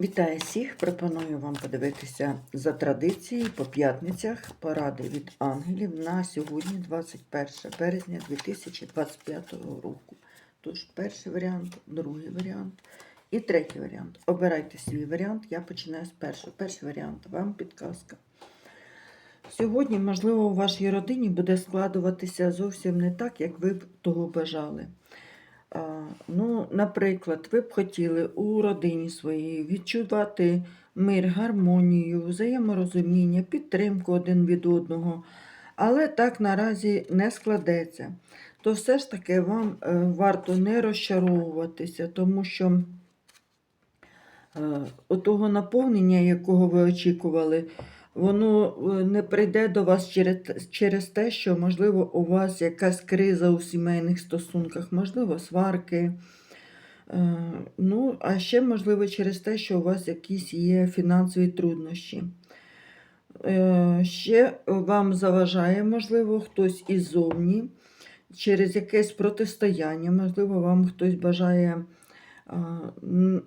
Вітаю всіх! Пропоную вам подивитися за традицією по п'ятницях поради від ангелів на сьогодні, 21 березня 2025 року. Тож, перший варіант, другий варіант і третій варіант. Обирайте свій варіант. Я починаю з першого. Перший варіант вам підказка. Сьогодні, можливо, у вашій родині буде складуватися зовсім не так, як ви б того бажали. Ну, наприклад, ви б хотіли у родині своїй відчувати мир, гармонію, взаєморозуміння, підтримку один від одного, але так наразі не складеться. То все ж таки вам е, варто не розчаровуватися, тому що е, отого наповнення, якого ви очікували, воно е, не прийде до вас через, через те, що, можливо, у вас якась криза у сімейних стосунках, можливо, сварки. Е, Ну, а ще, можливо, через те, що у вас якісь є фінансові труднощі. Е, Ще вам заважає, можливо, хтось іззовні, через якесь протистояння, можливо, вам хтось бажає,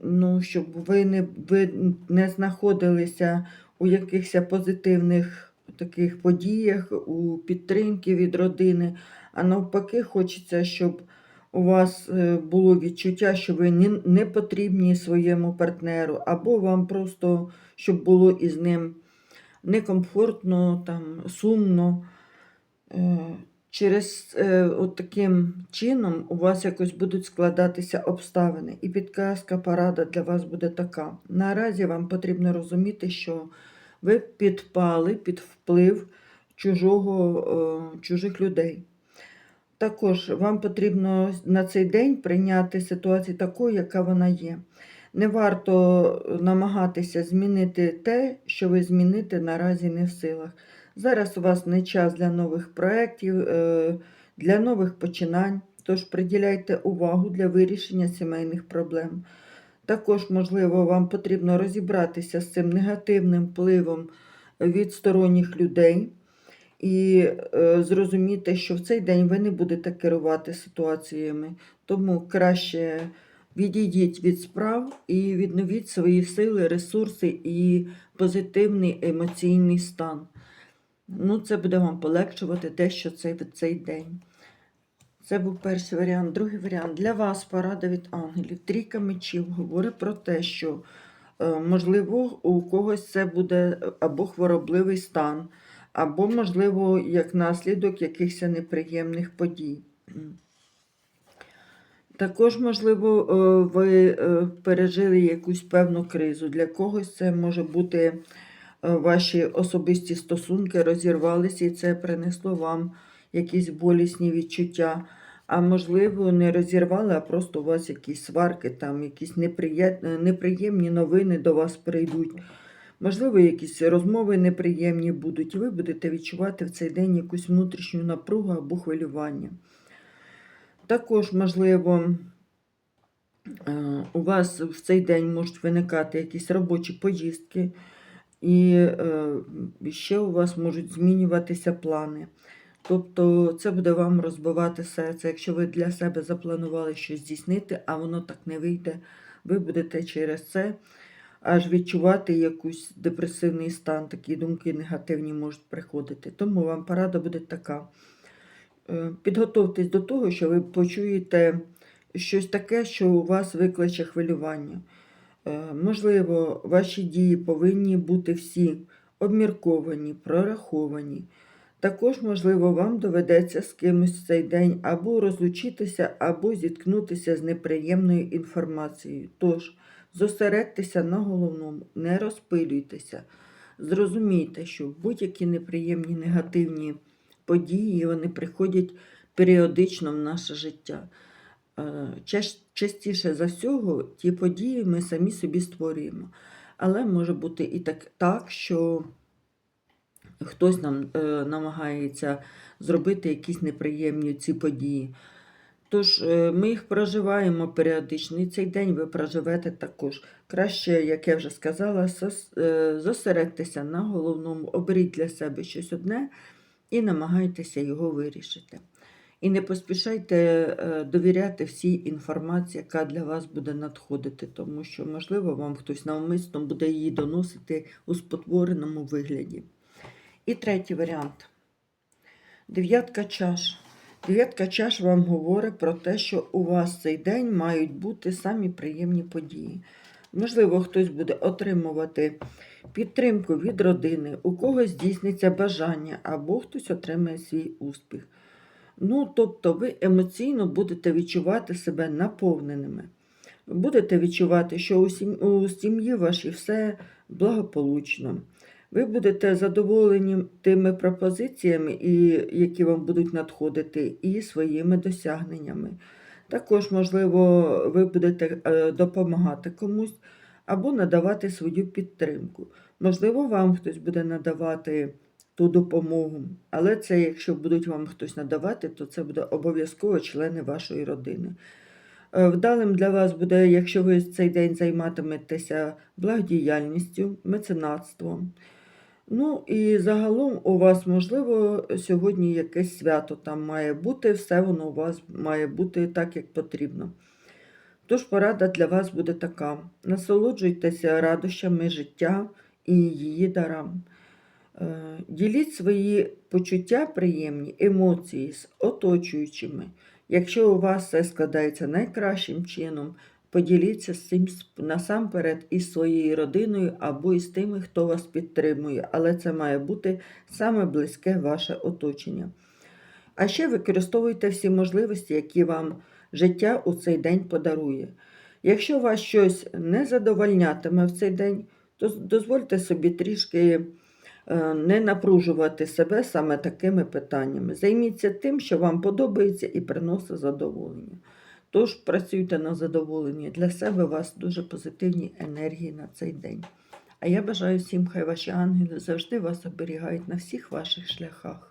ну, щоб ви не, ви не знаходилися у якихось позитивних таких подіях, у підтримки від родини, а навпаки, хочеться, щоб у вас е, було відчуття, що ви не, потрібні своєму партнеру, або вам просто, щоб було із ним некомфортно, там, сумно. Е, Через е, от таким чином у вас якось будуть складатися обставини, і підказка порада для вас буде така. Наразі вам потрібно розуміти, що ви підпали під вплив чужого, е, чужих людей. Також вам потрібно на цей день прийняти ситуацію такою, яка вона є. Не варто намагатися змінити те, що ви змінити наразі не в силах. Зараз у вас не час для нових проєктів, е, для нових починань, тож приділяйте увагу для вирішення сімейних проблем. Також, можливо, вам потрібно розібратися з цим негативним впливом від сторонніх людей і е, зрозуміти, що в цей день ви не будете керувати ситуаціями. Тому краще відійдіть від справ і відновіть свої сили, ресурси і позитивний емоційний стан. Ну, це буде вам полегшувати цей, в цей день. Це був перший варіант. Другий варіант для вас порада від ангелів. Трійка мечів говорить про те, що, е, можливо, у когось це буде або хворобливий стан, або, можливо, як наслідок якихось неприємних подій. Також, можливо, е, ви е, пережили якусь певну кризу. Для когось це може бути ваші особисті стосунки розірвалися, і це принесло вам якісь болісні відчуття. А можливо, не розірвали, а просто у вас якісь сварки, там якісь неприємні, неприємні новини до вас прийдуть. Можливо, якісь розмови неприємні будуть, і ви будете відчувати в цей день якусь внутрішню напругу або хвилювання. Також, можливо, е, у вас в цей день можуть виникати якісь робочі поїздки, і е, ще у вас можуть змінюватися плани. Тобто це буде вам розбивати серце. Якщо ви для себе запланували щось здійснити, а воно так не вийде, ви будете через це аж відчувати якийсь депресивний стан, такі думки негативні можуть приходити. Тому вам порада буде така. Е, Підготовтесь до того, що ви почуєте щось таке, що у вас викличе хвилювання. Е, Можливо, ваші дії повинні бути всі обмірковані, прораховані. Також, можливо, вам доведеться з кимось цей день або розлучитися, або зіткнутися з неприємною інформацією. Тож, зосередьтеся на головному, не розпилюйтеся. Зрозумійте, що будь-які неприємні негативні події вони приходять періодично в наше життя. Е, Частіше за всього, ті події ми самі собі створюємо. Але може бути і так, так що хтось нам е, намагається зробити якісь неприємні ці події. Тож е, ми їх проживаємо періодично, і цей день ви проживете також. Краще, як я вже сказала, зосередьтеся на головному, оберіть для себе щось одне і намагайтеся його вирішити. І не поспішайте е, довіряти всій інформації, яка для вас буде надходити, тому що, можливо, вам хтось навмисно буде її доносити у спотвореному вигляді. І третій варіант. Дев'ятка чаш. Дев'ятка чаш вам говорить про те, що у вас цей день мають бути самі приємні події. Можливо, хтось буде отримувати підтримку від родини, у когось здійсниться бажання, або хтось отримає свій успіх. Ну, тобто, ви емоційно будете відчувати себе наповненими. Будете відчувати, що у сім'ї вашій все благополучно. Ви будете задоволені тими пропозиціями, які вам будуть надходити, і своїми досягненнями. Також, можливо, ви будете е, допомагати комусь або надавати свою підтримку. Можливо, вам хтось буде надавати ту допомогу, але це, якщо будуть вам хтось надавати, то це буде обов'язково члени вашої родини. Е, Вдалим для вас буде, якщо ви цей день займатиметеся благодіяльністю, меценатством. Ну і загалом у вас, можливо, сьогодні якесь свято там має бути, все воно у вас має бути так, як потрібно. Тож порада для вас буде така: насолоджуйтеся радощами життя і її дарам. Е, Діліть свої почуття приємні, емоції з оточуючими. Якщо у вас все складається найкращим чином, поділіться з цим насамперед із своєю родиною або із тими, хто вас підтримує, але це має бути саме близьке ваше оточення. А ще використовуйте всі можливості, які вам життя у цей день подарує. Якщо вас щось не задовольнятиме в цей день, то дозвольте собі трішки не напружувати себе саме такими питаннями. Займіться тим, що вам подобається і приносить задоволення. Тож працюйте на задоволення. Для себе у вас дуже позитивні енергії на цей день. А я бажаю всім, хай ваші ангели завжди вас оберігають на всіх ваших шляхах.